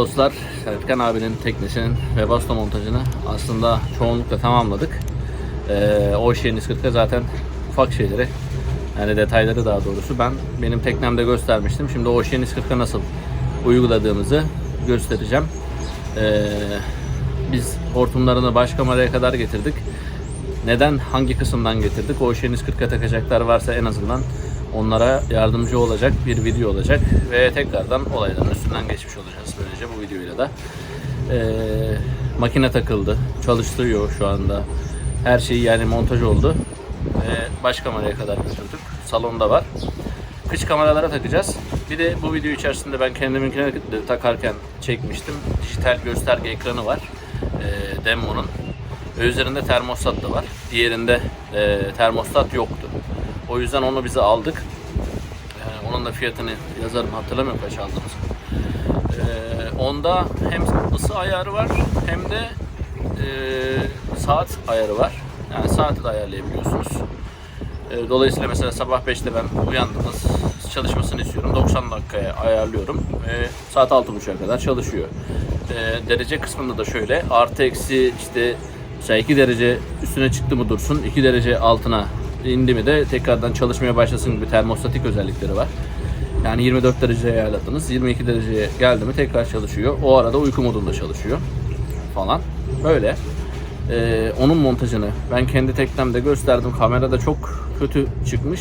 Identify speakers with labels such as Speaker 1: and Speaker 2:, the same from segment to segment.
Speaker 1: Dostlar, Serkan abinin teknesinin Webasto montajını aslında çoğunlukla tamamladık. Ee, o şeyin 140'a zaten ufak şeyleri, yani detayları daha doğrusu ben benim teknemde göstermiştim. Şimdi o şeyin 140'a nasıl uyguladığımızı göstereceğim. Ee, biz hortumlarını baş kameraya kadar getirdik. Neden, hangi kısımdan getirdik? O şeyin 140'a takacaklar varsa en azından onlara yardımcı olacak bir video olacak ve tekrardan olayların üstünden geçmiş olacağız böylece bu videoyla da. Ee, makine takıldı, çalıştırıyor şu anda. Her şey yani montaj oldu. Ve baş kameraya kadar götürdük. Salonda var. Kış kameralara takacağız. Bir de bu video içerisinde ben kendiminkine takarken çekmiştim. Dijital gösterge ekranı var. Ee, Demmo'nun. Ve üzerinde termostat da var. Diğerinde e, termostat yoktu. O yüzden onu bize aldık. Ee, onun da fiyatını yazarım hatırlamıyorum kaç aldığımızı. Ee, onda hem ısı ayarı var hem de e, saat ayarı var. Yani saati de ayarlayabiliyorsunuz. E, Dolayısıyla mesela sabah 5'te ben uyandınız çalışmasını istiyorum. 90 dakikaya ayarlıyorum. E, saat 6.30'a kadar çalışıyor. E, derece kısmında da şöyle artı eksi işte mesela 2 derece üstüne çıktı mı dursun 2 derece altına indi mi de tekrardan çalışmaya başlasın gibi termostatik özellikleri var. Yani 24 dereceye ayarladınız. 22 dereceye geldi mi tekrar çalışıyor. O arada uyku modunda çalışıyor falan. Böyle. Ee, onun montajını ben kendi teknemde gösterdim. Kamerada çok kötü çıkmış.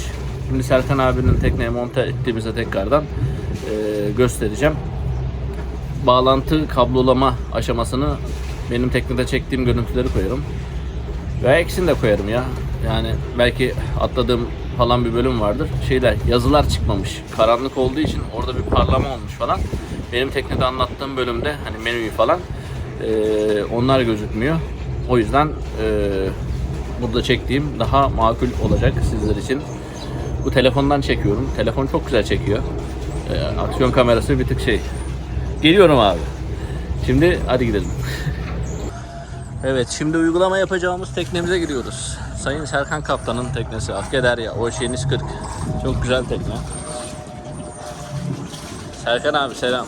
Speaker 1: Şimdi Serkan abinin tekneye monte ettiğimizde tekrardan e, göstereceğim. Bağlantı kablolama aşamasını benim teknede çektiğim görüntüleri koyarım. Ve ikisini de koyarım ya. Yani belki atladığım falan bir bölüm vardır. Şeyler yazılar çıkmamış. Karanlık olduğu için orada bir parlama olmuş falan. Benim teknede anlattığım bölümde hani menüyü falan e, onlar gözükmüyor. O yüzden e, burada çektiğim daha makul olacak sizler için. Bu telefondan çekiyorum. Telefon çok güzel çekiyor. E, aksiyon kamerası bir tık şey. Geliyorum abi. Şimdi hadi gidelim. Evet şimdi uygulama yapacağımız teknemize giriyoruz. Sayın Serkan Kaptan'ın teknesi Afkederya. O şeyiniz 40. Çok güzel tekne. Serkan abi selam.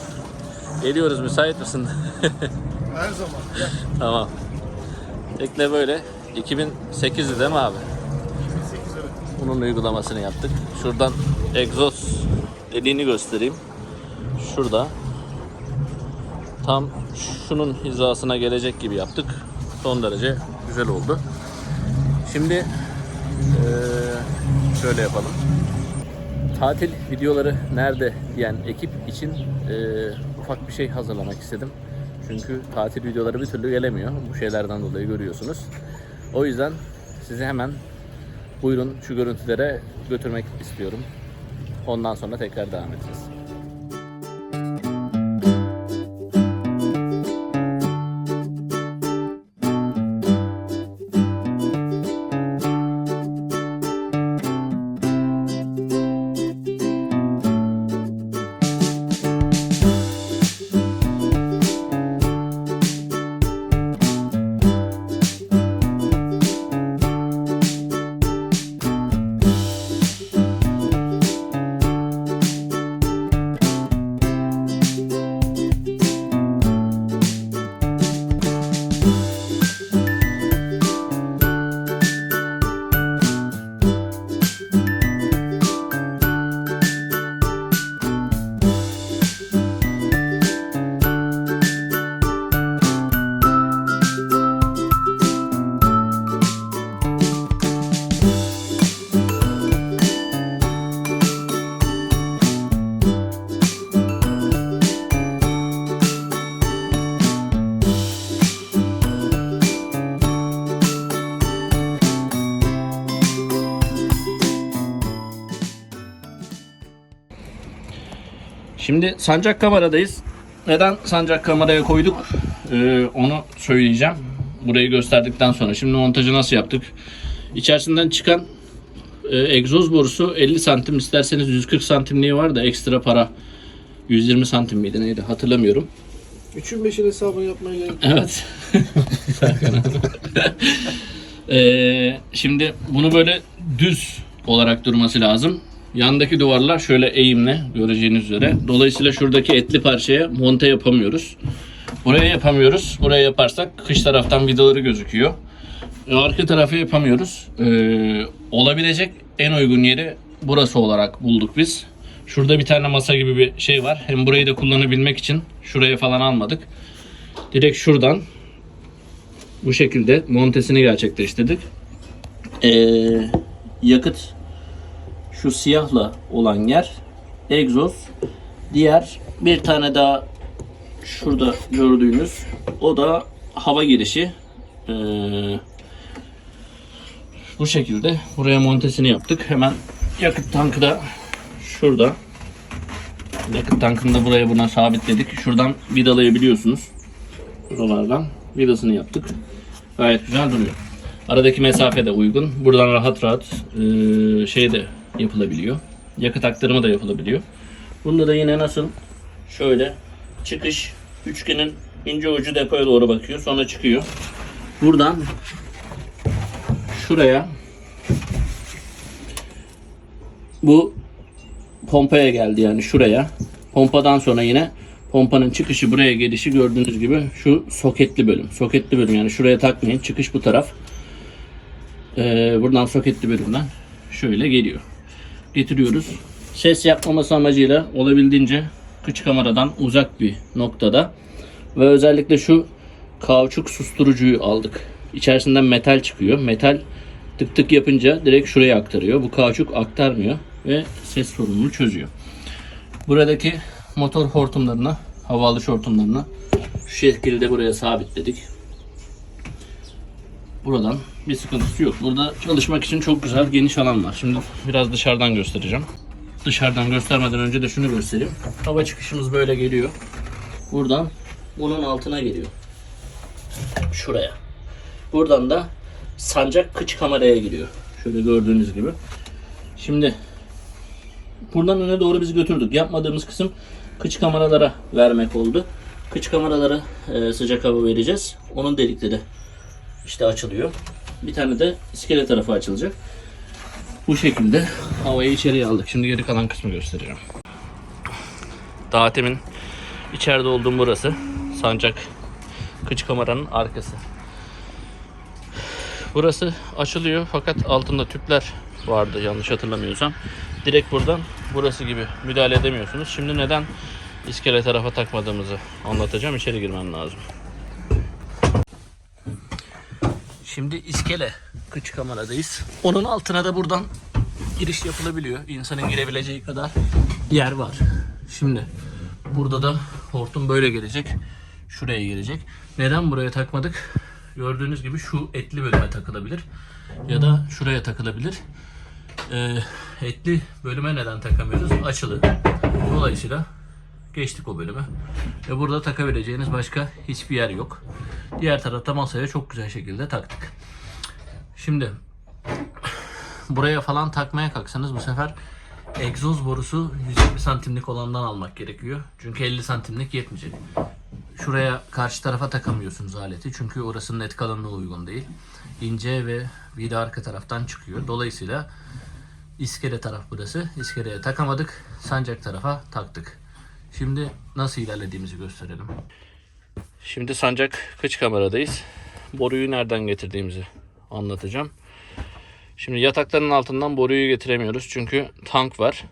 Speaker 1: Geliyoruz müsait misin?
Speaker 2: Her zaman. Gel.
Speaker 1: tamam. Tekne böyle. 2008'di değil mi abi?
Speaker 2: 8 evet.
Speaker 1: Bunun uygulamasını yaptık. Şuradan egzoz deliğini göstereyim. Şurada. Tam şunun hizasına gelecek gibi yaptık. Son derece güzel oldu. Şimdi şöyle yapalım. Tatil videoları nerede diyen ekip için ufak bir şey hazırlamak istedim. Çünkü tatil videoları bir türlü gelemiyor. Bu şeylerden dolayı görüyorsunuz. O yüzden sizi hemen buyurun şu görüntülere götürmek istiyorum. Ondan sonra tekrar devam edeceğiz. Şimdi sancak kameradayız. Neden sancak kameraya koyduk? Ee, onu söyleyeceğim. Burayı gösterdikten sonra. Şimdi montajı nasıl yaptık? İçerisinden çıkan e, egzoz borusu 50 santim isterseniz 140 santimliği var da ekstra para 120 santim miydi neydi hatırlamıyorum.
Speaker 2: 3'ün 5'in hesabını yapmaya gerek yok.
Speaker 1: Evet. Ee, şimdi bunu böyle düz olarak durması lazım. Yandaki duvarlar şöyle eğimli göreceğiniz üzere. Dolayısıyla şuradaki etli parçaya monte yapamıyoruz. Buraya yapamıyoruz. Buraya yaparsak kış taraftan vidaları gözüküyor. E, Arka tarafı yapamıyoruz. Ee, olabilecek en uygun yeri burası olarak bulduk biz. Şurada bir tane masa gibi bir şey var. Hem burayı da kullanabilmek için şuraya falan almadık. Direkt şuradan bu şekilde montesini gerçekleştirdik. Ee, yakıt şu siyahla olan yer egzoz. Diğer bir tane daha şurada gördüğünüz o da hava girişi. Ee, bu şekilde buraya montesini yaptık. Hemen yakıt tankı da şurada. Yakıt tankını da buraya buna sabitledik. Şuradan vidalayabiliyorsunuz. Buralardan vidasını yaptık. Gayet güzel duruyor. Aradaki mesafe de uygun. Buradan rahat rahat eee, şey de yapılabiliyor. Yakıt aktarımı da yapılabiliyor. Bunda da yine nasıl şöyle çıkış üçgenin ince ucu depoya doğru bakıyor. Sonra çıkıyor. Buradan şuraya bu pompaya geldi yani şuraya. Pompadan sonra yine pompanın çıkışı buraya gelişi gördüğünüz gibi şu soketli bölüm. Soketli bölüm yani şuraya takmayın. Çıkış bu taraf. Ee, buradan soketli bölümden şöyle geliyor. Getiriyoruz. Ses yapmaması amacıyla olabildiğince kıç kameradan uzak bir noktada ve özellikle şu kauçuk susturucuyu aldık. İçerisinden metal çıkıyor. Metal tık tık yapınca direkt şuraya aktarıyor. Bu kauçuk aktarmıyor ve ses sorununu çözüyor. Buradaki motor hortumlarını, hava alış hortumlarını şu şekilde buraya sabitledik. Buradan bir sıkıntısı yok. Burada çalışmak için çok güzel geniş alan var. Şimdi biraz dışarıdan göstereceğim. Dışarıdan göstermeden önce de şunu göstereyim. Hava çıkışımız böyle geliyor. Buradan bunun altına geliyor. Şuraya. Buradan da sancak kıç kameraya giriyor. Şöyle gördüğünüz gibi. Şimdi buradan öne doğru bizi götürdük. Yapmadığımız kısım kıç kameralara vermek oldu. Kıç kameralara e, sıcak hava vereceğiz. Onun delikleri işte açılıyor. Bir tane de iskele tarafı açılacak. Bu şekilde havayı içeriye aldık. Şimdi geri kalan kısmı göstereceğim. Daha temin içeride olduğum burası. Sancak kıç kameranın arkası. Burası açılıyor fakat altında tüpler vardı yanlış hatırlamıyorsam. Direkt buradan burası gibi müdahale edemiyorsunuz. Şimdi neden iskele tarafa takmadığımızı anlatacağım. İçeri girmem lazım. Şimdi iskele kıç kameradayız. Onun altına da buradan giriş yapılabiliyor. İnsanın girebileceği kadar yer var. Şimdi burada da hortum böyle gelecek. Şuraya gelecek. Neden buraya takmadık? Gördüğünüz gibi şu etli bölüme takılabilir. Ya da şuraya takılabilir. Ee, etli bölüme neden takamıyoruz? Açılı. Dolayısıyla geçtik o bölüme. Ve burada takabileceğiniz başka hiçbir yer yok. Diğer tarafta masaya çok güzel şekilde taktık. Şimdi buraya falan takmaya kalksanız bu sefer egzoz borusu 120 santimlik olandan almak gerekiyor. Çünkü 50 santimlik yetmeyecek. Şuraya karşı tarafa takamıyorsunuz aleti. Çünkü orasının et kalınlığı uygun değil. İnce ve vida arka taraftan çıkıyor. Dolayısıyla iskele taraf burası. İskeleye takamadık. Sancak tarafa taktık. Şimdi nasıl ilerlediğimizi gösterelim. Şimdi sancak kıç kameradayız. Boruyu nereden getirdiğimizi anlatacağım. Şimdi yatakların altından boruyu getiremiyoruz çünkü tank var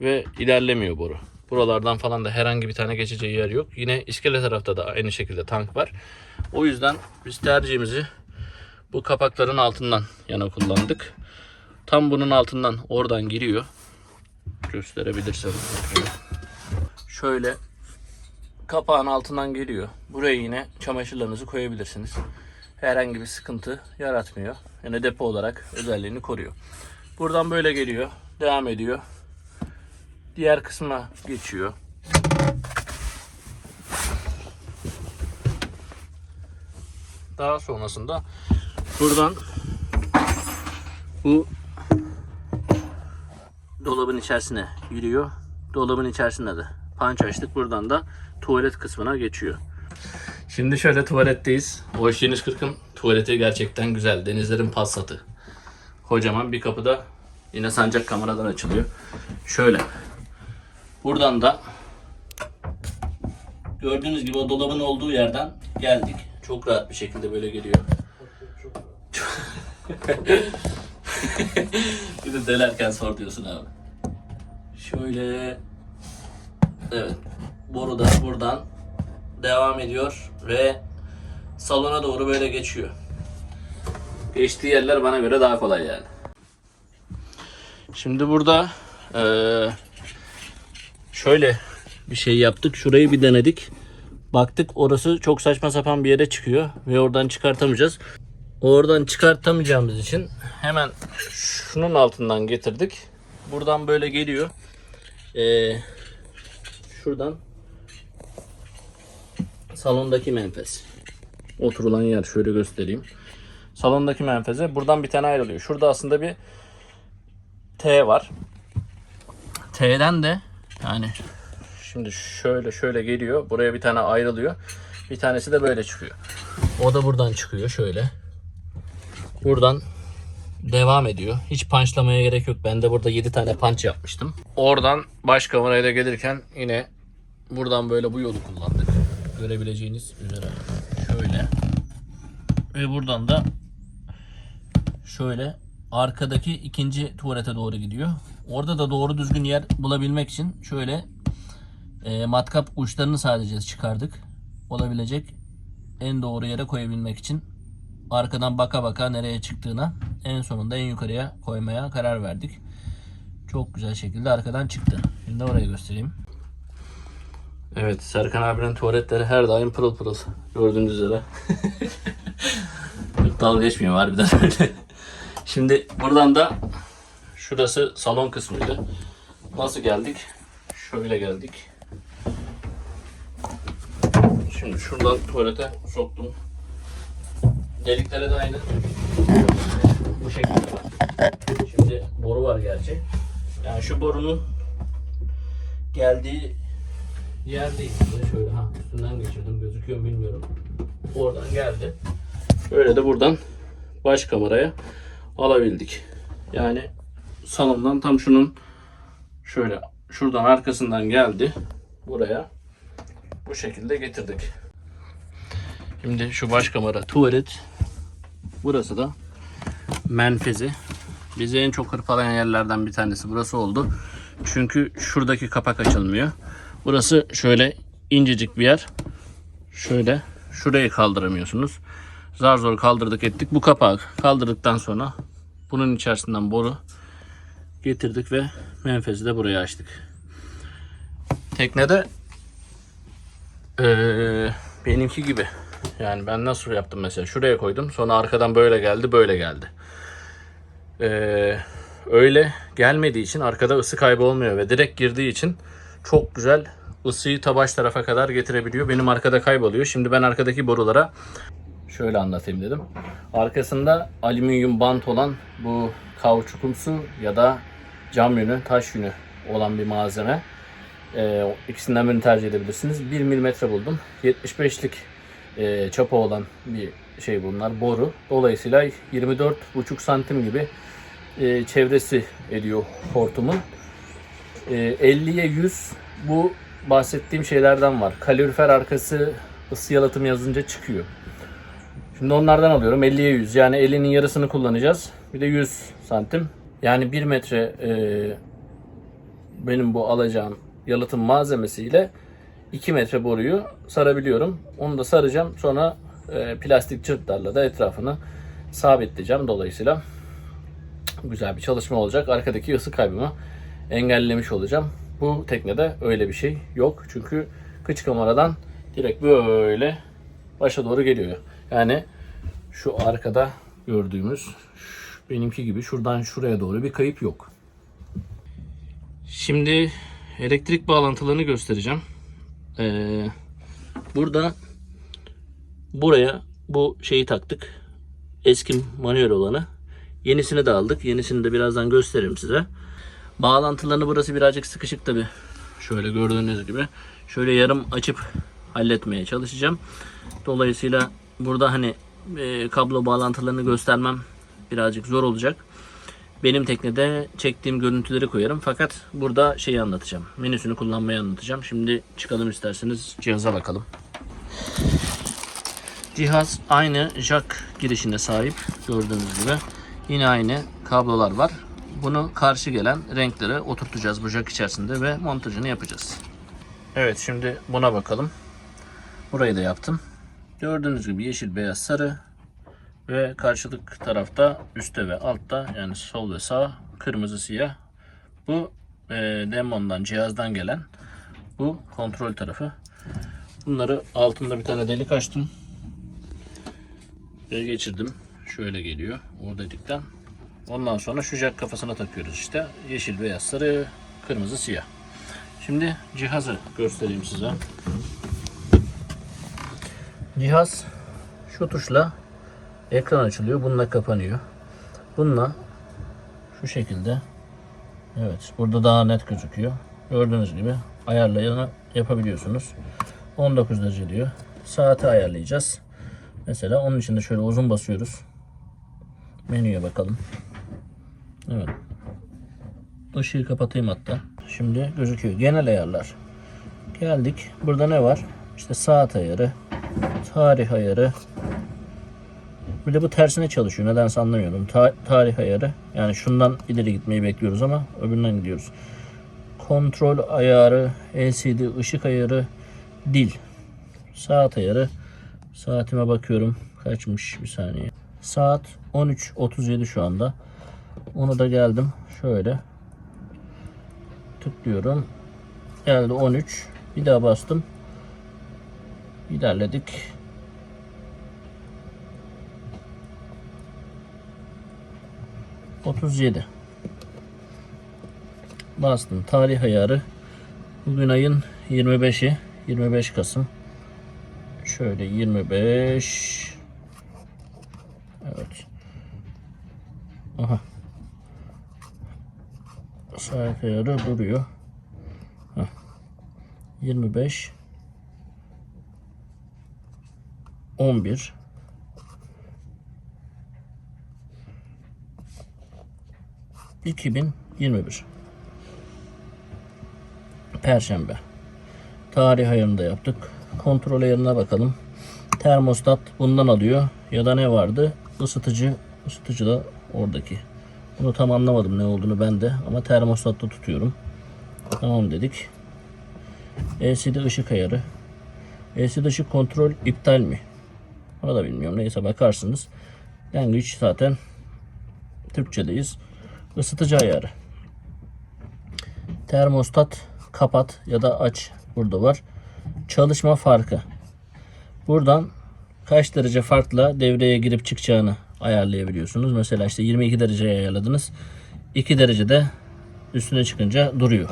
Speaker 1: ve ilerlemiyor boru. Buralardan falan da herhangi bir tane geçeceği yer yok. Yine iskele tarafta da aynı şekilde tank var. O yüzden biz tercihimizi bu kapakların altından yana kullandık. Tam bunun altından oradan giriyor. Gösterebilirsem. Şöyle kapağın altından geliyor. Buraya yine çamaşırlarınızı koyabilirsiniz. Herhangi bir sıkıntı yaratmıyor. Yani depo olarak özelliğini koruyor. Buradan böyle geliyor. Devam ediyor. Diğer kısma geçiyor. Daha sonrasında buradan bu dolabın içerisine giriyor. Dolabın içerisinde de panç açtık. Buradan da tuvalet kısmına geçiyor. Şimdi şöyle tuvaletteyiz. Boş 140'ın tuvaleti gerçekten güzel. Denizlerin Passat'ı. Kocaman bir kapıda Yine sancak kameradan açılıyor. Şöyle. Buradan da gördüğünüz gibi o dolabın olduğu yerden geldik. Çok rahat bir şekilde böyle geliyor. bir de delerken sor diyorsun abi. Şöyle evet boru da buradan devam ediyor ve salona doğru böyle geçiyor. Geçtiği yerler bana göre daha kolay yani. Şimdi burada eee, şöyle bir şey yaptık. Şurayı bir denedik. Baktık orası çok saçma sapan bir yere çıkıyor ve oradan çıkartamayacağız. Oradan çıkartamayacağımız için hemen şunun altından getirdik. Buradan böyle geliyor. Eee, şuradan salondaki menfez. Oturulan yer şöyle göstereyim. Salondaki menfeze buradan bir tane ayrılıyor. Şurada aslında bir T var. T'den de yani şimdi şöyle şöyle geliyor. Buraya bir tane ayrılıyor. Bir tanesi de böyle çıkıyor. O da buradan çıkıyor şöyle. Buradan devam ediyor. Hiç punchlamaya gerek yok. Ben de burada 7 tane punch yapmıştım. Oradan baş kamerayla gelirken yine buradan böyle bu yolu kullandık. Görebileceğiniz üzere. Şöyle. Ve buradan da şöyle arkadaki ikinci tuvalete doğru gidiyor. Orada da doğru düzgün yer bulabilmek için şöyle e, matkap uçlarını sadece çıkardık. Olabilecek en doğru yere koyabilmek için arkadan baka baka nereye çıktığına en sonunda en yukarıya koymaya karar verdik. Çok güzel şekilde arkadan çıktı. Şimdi orayı göstereyim. Evet Serkan abinin tuvaletleri her daim pırıl pırıl gördüğünüz üzere. Çok dalga geçmiyor harbiden öyle. Şimdi buradan da şurası salon kısmıydı. Nasıl geldik? Şöyle geldik. Şimdi şuradan tuvalete soktum. Deliklere de aynı. Bu şekilde var. Şimdi boru var gerçi. Yani şu borunun geldiği yer değil. Şöyle ha üstünden geçirdim gözüküyor mu bilmiyorum. Oradan geldi. Böyle de buradan baş kameraya alabildik. Yani salondan tam şunun şöyle şuradan arkasından geldi buraya bu şekilde getirdik. Şimdi şu baş kamera tuvalet burası da menfezi. Bizi en çok hırpalayan yerlerden bir tanesi burası oldu. Çünkü şuradaki kapak açılmıyor. Burası şöyle incecik bir yer. Şöyle şurayı kaldıramıyorsunuz. Zar zor kaldırdık ettik. Bu kapağı kaldırdıktan sonra bunun içerisinden boru getirdik ve menfezi de buraya açtık. Teknede eee, benimki gibi. Yani ben nasıl yaptım mesela? Şuraya koydum. Sonra arkadan böyle geldi, böyle geldi. Eee, öyle gelmediği için arkada ısı kaybı olmuyor ve direkt girdiği için çok güzel ısıyı ta baş tarafa kadar getirebiliyor. Benim arkada kayboluyor. Şimdi ben arkadaki borulara şöyle anlatayım dedim. Arkasında alüminyum bant olan bu kauçukumsu ya da cam yünü, taş yünü olan bir malzeme. Ee, ikisinden birini tercih edebilirsiniz. 1 milimetre buldum. 75'lik e, çapa olan bir şey bunlar. Boru. Dolayısıyla 24,5 santim gibi e, çevresi ediyor hortumun. E, 50'ye 100 bu bahsettiğim şeylerden var. Kalorifer arkası ısı yalıtım yazınca çıkıyor. Şimdi onlardan alıyorum 50'ye 100 yani 50'nin yarısını kullanacağız. Bir de 100 santim. Yani 1 metre e, benim bu alacağım yalıtım malzemesiyle 2 metre boruyu sarabiliyorum. Onu da saracağım. Sonra e, plastik çırtlarla da etrafını sabitleyeceğim. Dolayısıyla güzel bir çalışma olacak. Arkadaki ısı kaybımı engellemiş olacağım. Bu teknede öyle bir şey yok. Çünkü kıç kameradan direkt böyle başa doğru geliyor. Yani şu arkada gördüğümüz benimki gibi şuradan şuraya doğru bir kayıp yok. Şimdi elektrik bağlantılarını göstereceğim. Ee, burada buraya bu şeyi taktık. Eski manuel olanı. Yenisini de aldık. Yenisini de birazdan gösteririm size. Bağlantılarını burası birazcık sıkışık tabi. Şöyle gördüğünüz gibi. Şöyle yarım açıp halletmeye çalışacağım. Dolayısıyla burada hani e, kablo bağlantılarını göstermem birazcık zor olacak. Benim teknede çektiğim görüntüleri koyarım. Fakat burada şeyi anlatacağım. Menüsünü kullanmayı anlatacağım. Şimdi çıkalım isterseniz cihaza bakalım. Cihaz aynı jack girişine sahip gördüğünüz gibi. Yine aynı kablolar var. Bunu karşı gelen renklere oturtacağız bu jack içerisinde ve montajını yapacağız. Evet şimdi buna bakalım. Burayı da yaptım. Gördüğünüz gibi yeşil, beyaz, sarı ve karşılık tarafta üstte ve altta yani sol ve sağ kırmızı, siyah. Bu e, demondan, cihazdan gelen bu kontrol tarafı. Bunları altında bir tane delik açtım ve geçirdim. Şöyle geliyor o delikten. Ondan sonra şu jack kafasına takıyoruz işte. Yeşil, beyaz, sarı, kırmızı, siyah. Şimdi cihazı göstereyim size. Cihaz şu tuşla ekran açılıyor. Bununla kapanıyor. Bununla şu şekilde evet burada daha net gözüküyor. Gördüğünüz gibi ayarlayanı yapabiliyorsunuz. 19 derece diyor. Saati ayarlayacağız. Mesela onun için de şöyle uzun basıyoruz. Menüye bakalım. Evet. Işığı kapatayım hatta. Şimdi gözüküyor. Genel ayarlar. Geldik. Burada ne var? İşte saat ayarı, tarih ayarı. Bir de bu tersine çalışıyor. Nedense anlamıyorum. Ta- tarih ayarı. Yani şundan ileri gitmeyi bekliyoruz ama öbüründen gidiyoruz. Kontrol ayarı, LCD ışık ayarı, dil. Saat ayarı. Saatime bakıyorum. Kaçmış bir saniye. Saat 13.37 şu anda. Onu da geldim. Şöyle. Tıklıyorum. Geldi 13. Bir daha bastım. İlerledik. Otuz yedi. Bastım. Tarih ayarı. Bugün ayın 25'i. 25 Kasım. Şöyle 25. Evet. Aha. Saat ayarı duruyor. Heh. 25 11 2021 Perşembe Tarih ayarını da yaptık. Kontrol ayarına bakalım. Termostat bundan alıyor. Ya da ne vardı? Isıtıcı. Isıtıcı da oradaki. Bunu tam anlamadım ne olduğunu ben de. Ama termostatta tutuyorum. Tamam dedik. LCD ışık ayarı. LCD ışık kontrol iptal mi? Onu da bilmiyorum. Neyse bakarsınız. Language zaten Türkçedeyiz. Isıtıcı ayarı. Termostat kapat ya da aç. Burada var. Çalışma farkı. Buradan kaç derece farkla devreye girip çıkacağını ayarlayabiliyorsunuz. Mesela işte 22 dereceye ayarladınız. 2 derecede üstüne çıkınca duruyor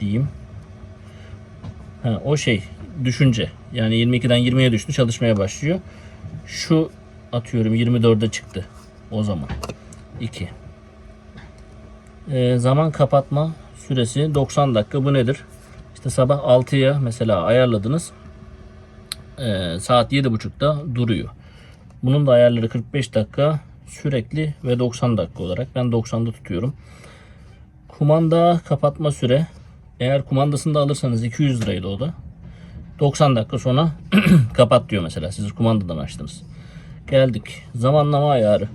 Speaker 1: diyeyim. Ha, o şey düşünce. Yani 22'den 20'ye düştü çalışmaya başlıyor. Şu atıyorum 24'e çıktı o zaman. 2. Ee, zaman kapatma süresi 90 dakika. Bu nedir? İşte sabah 6'ya mesela ayarladınız. Ee, saat 7.30'da duruyor. Bunun da ayarları 45 dakika sürekli ve 90 dakika olarak. Ben 90'da tutuyorum. Kumanda kapatma süre. Eğer kumandasını da alırsanız 200 liraydı o da. 90 dakika sonra kapat diyor mesela. Siz kumandadan açtınız. Geldik. Zamanlama ayarı.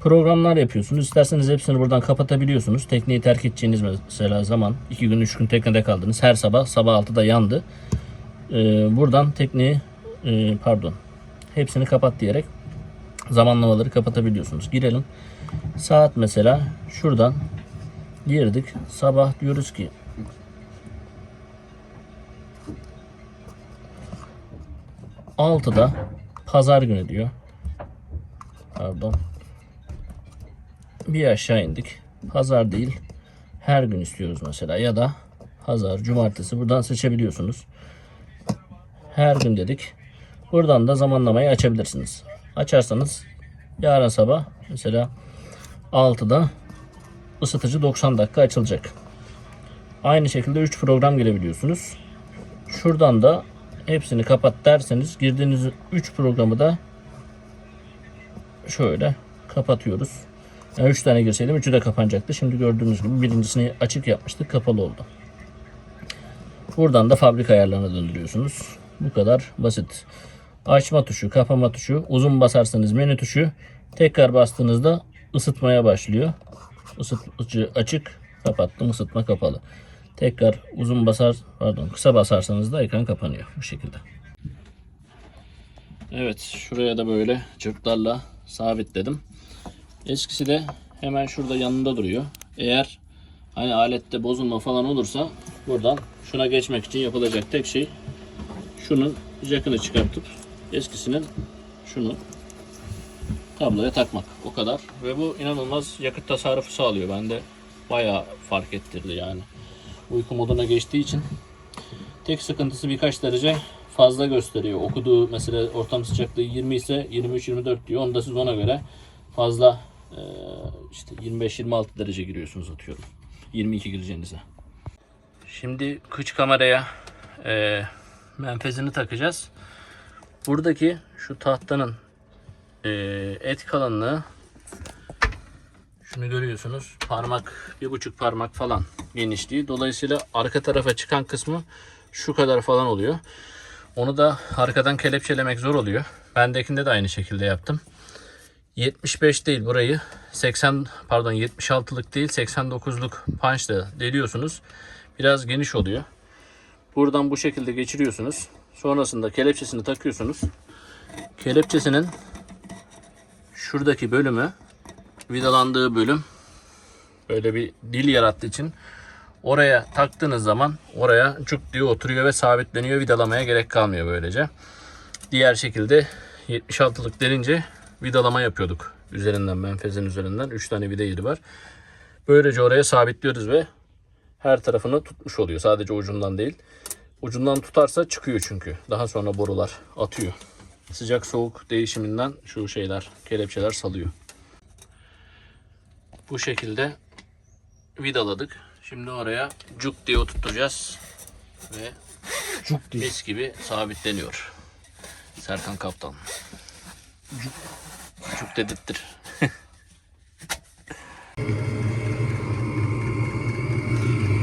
Speaker 1: Programlar yapıyorsunuz. İsterseniz hepsini buradan kapatabiliyorsunuz. Tekneyi terk edeceğiniz mesela zaman. 2 gün 3 gün teknede kaldınız. Her sabah sabah 6'da yandı. Ee, buradan tekneyi e, pardon hepsini kapat diyerek zamanlamaları kapatabiliyorsunuz. Girelim. Saat mesela şuradan girdik. Sabah diyoruz ki altıda pazar günü diyor. Pardon. Bir aşağı indik. Pazar değil. Her gün istiyoruz mesela ya da pazar, cumartesi buradan seçebiliyorsunuz. Her gün dedik. Buradan da zamanlamayı açabilirsiniz. Açarsanız yarın sabah mesela 6'da ısıtıcı 90 dakika açılacak. Aynı şekilde 3 program girebiliyorsunuz. Şuradan da hepsini kapat derseniz girdiğiniz 3 programı da şöyle kapatıyoruz. Yani 3 tane girseydim üçü de kapanacaktı. Şimdi gördüğünüz gibi birincisini açık yapmıştık. Kapalı oldu. Buradan da fabrika ayarlarına döndürüyorsunuz. Bu kadar basit. Açma tuşu, kapama tuşu, uzun basarsanız menü tuşu, tekrar bastığınızda ısıtmaya başlıyor. Isıtıcı açık, kapattım, ısıtma kapalı. Tekrar uzun basar, pardon kısa basarsanız da ekran kapanıyor bu şekilde. Evet, şuraya da böyle cırtlarla sabitledim. Eskisi de hemen şurada yanında duruyor. Eğer hani alette bozulma falan olursa buradan şuna geçmek için yapılacak tek şey şunun jackını çıkartıp eskisinin şunu kabloya takmak. O kadar. Ve bu inanılmaz yakıt tasarrufu sağlıyor. Bende bayağı fark ettirdi yani. Uyku moduna geçtiği için tek sıkıntısı birkaç derece fazla gösteriyor. Okuduğu mesela ortam sıcaklığı 20 ise 23-24 diyor. Onu da siz ona göre fazla işte 25-26 derece giriyorsunuz atıyorum. 22 gireceğinize. Şimdi kıç kameraya e, menfezini takacağız. Buradaki şu tahtanın e, et kalınlığı şunu görüyorsunuz parmak bir buçuk parmak falan genişliği. Dolayısıyla arka tarafa çıkan kısmı şu kadar falan oluyor. Onu da arkadan kelepçelemek zor oluyor. Bendekinde de aynı şekilde yaptım. 75 değil burayı 80 pardon 76'lık değil 89'luk punchla deliyorsunuz. Biraz geniş oluyor. Buradan bu şekilde geçiriyorsunuz. Sonrasında kelepçesini takıyorsunuz. Kelepçesinin şuradaki bölümü vidalandığı bölüm böyle bir dil yarattığı için oraya taktığınız zaman oraya cuk diye oturuyor ve sabitleniyor. Vidalamaya gerek kalmıyor böylece. Diğer şekilde 76'lık derince vidalama yapıyorduk. Üzerinden menfezin üzerinden 3 tane vida yeri var. Böylece oraya sabitliyoruz ve her tarafını tutmuş oluyor. Sadece ucundan değil. Ucundan tutarsa çıkıyor çünkü. Daha sonra borular atıyor. Sıcak soğuk değişiminden şu şeyler, kelepçeler salıyor. Bu şekilde vidaladık. Şimdi oraya cuk diye oturtacağız. Ve
Speaker 2: Cuk diye.
Speaker 1: mis gibi sabitleniyor. Serkan Kaptan. Cuk, cuk dedirttir.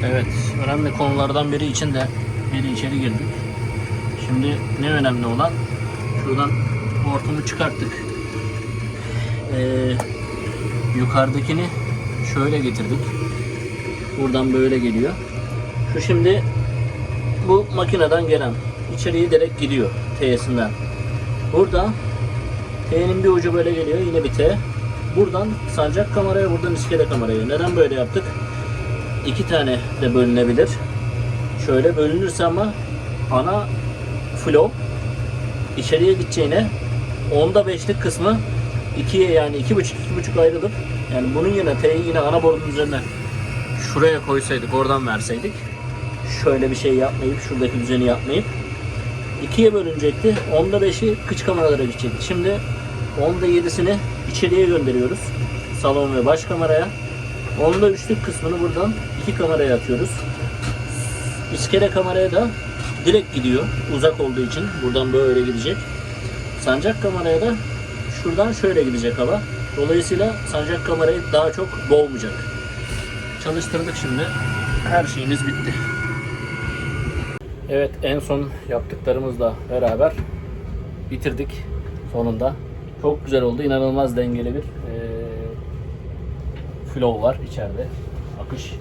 Speaker 1: evet, önemli konulardan biri için de biri içeri girdik. Şimdi ne önemli olan? Şuradan hortumu çıkarttık. Ee, yukarıdakini şöyle getirdik. Buradan böyle geliyor. Şu şimdi bu makineden gelen içeriye direkt gidiyor T'sinden. Burada T'nin bir ucu böyle geliyor yine bir T. Buradan sancak kameraya buradan iskele kameraya. Neden böyle yaptık? İki tane de bölünebilir. Şöyle bölünürse ama ana flow içeriye gideceğine onda beşlik kısmı ikiye yani iki buçuk iki buçuk ayrılıp yani bunun yerine T'yi yine ana borunun üzerine şuraya koysaydık oradan verseydik şöyle bir şey yapmayıp şuradaki düzeni yapmayıp ikiye bölünecekti. Onda beşi kıç kameralara gidecekti. Şimdi onda yedisini içeriye gönderiyoruz. Salon ve baş kameraya. Onda üçlük kısmını buradan iki kameraya atıyoruz. İskele kameraya da direkt gidiyor. Uzak olduğu için buradan böyle gidecek. Sancak kameraya da şuradan şöyle gidecek hava. Dolayısıyla sancak kamerayı daha çok boğmayacak. Çalıştırdık şimdi. Her şeyimiz bitti. Evet en son yaptıklarımızla beraber bitirdik sonunda. Çok güzel oldu. İnanılmaz dengeli bir eee flow var içeride. Akış.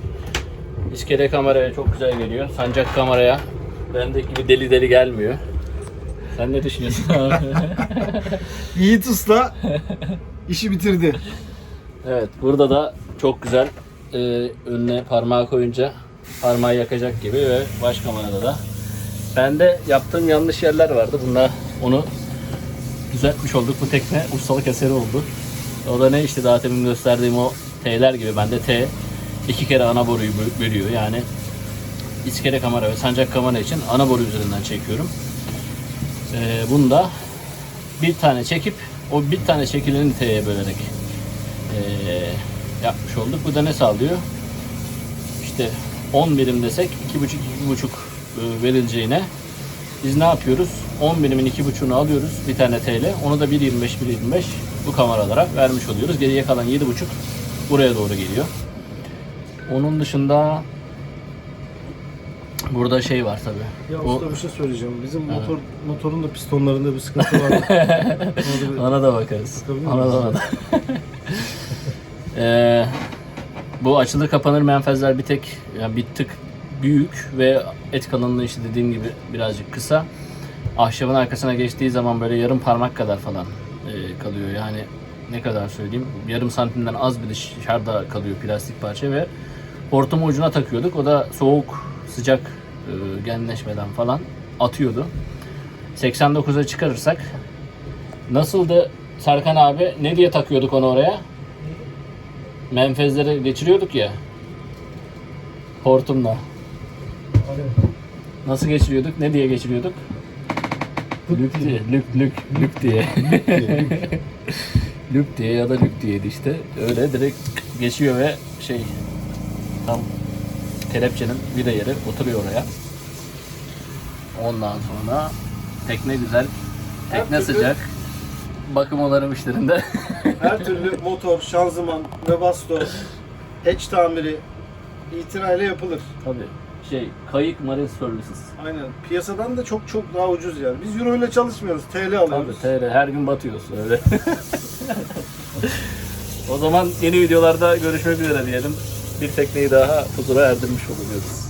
Speaker 1: İskele kameraya çok güzel geliyor. Sancak kameraya bendeki gibi deli deli gelmiyor. Sen ne düşünüyorsun abi?
Speaker 2: Yiğit Usta işi bitirdi.
Speaker 1: evet burada da çok güzel e, önüne parmağı koyunca parmağı yakacak gibi ve baş kamerada da. Bende yaptığım yanlış yerler vardı. Bunda onu düzeltmiş olduk. Bu tekne ustalık eseri oldu. O da ne işte daha demin gösterdiğim o T'ler gibi. Bende T iki kere ana boruyu bö- bölüyor. Yani iskele kamera ve sancak kamera için ana boru üzerinden çekiyorum. Ee, bunu da bir tane çekip o bir tane çekileni T'ye bölerek ee, yapmış olduk. Bu da ne sağlıyor? İşte 10 birim desek 2,5 2,5 e, verileceğine biz ne yapıyoruz? 10 birimin 2,5'unu alıyoruz bir tane TL. Onu da 1.25 1.25 bu kameralara vermiş oluyoruz. Geriye kalan 7,5 buraya doğru geliyor. Onun dışında burada şey var tabii.
Speaker 2: Ya
Speaker 1: Bu-
Speaker 2: usta bir şey söyleyeceğim. Bizim motor motorun da pistonlarında bir sıkıntı var. Bir-
Speaker 1: Ona da bakarız. Ona da ona da. Ee, bu açılır kapanır menfezler bir tek yani bir tık büyük ve et kalınlığı işte dediğim gibi birazcık kısa. Ahşabın arkasına geçtiği zaman böyle yarım parmak kadar falan e, kalıyor. Yani ne kadar söyleyeyim yarım santimden az bir dışarıda kalıyor plastik parça ve hortumu ucuna takıyorduk. O da soğuk sıcak e, genleşmeden falan atıyordu. 89'a çıkarırsak Nasıldı Serkan abi? Ne diye takıyorduk onu oraya? Menfezleri geçiriyorduk ya. Hortumla. Nasıl geçiriyorduk? Ne diye geçiriyorduk? Lük diye. Lük lük lük diye. lük diye ya da lük diyeydi işte. Öyle direkt geçiyor ve şey tam kelepçenin bir de yeri oturuyor oraya. Ondan sonra tekne güzel. Tekne
Speaker 2: Her türlü-
Speaker 1: sıcak. Bakım onarım işlerinde.
Speaker 2: Her türlü motor, şanzıman, webasto, hatch tamiri itinayla yapılır.
Speaker 1: Tabii. Şey, kayık marine services.
Speaker 2: Aynen. Piyasadan da çok çok daha ucuz yani. Biz euro ile çalışmıyoruz. TL
Speaker 1: Tabii
Speaker 2: alıyoruz.
Speaker 1: TR her gün batıyorsun öyle. o zaman yeni videolarda görüşmek üzere diyelim. Bir tekneyi daha huzura erdirmiş oluyoruz.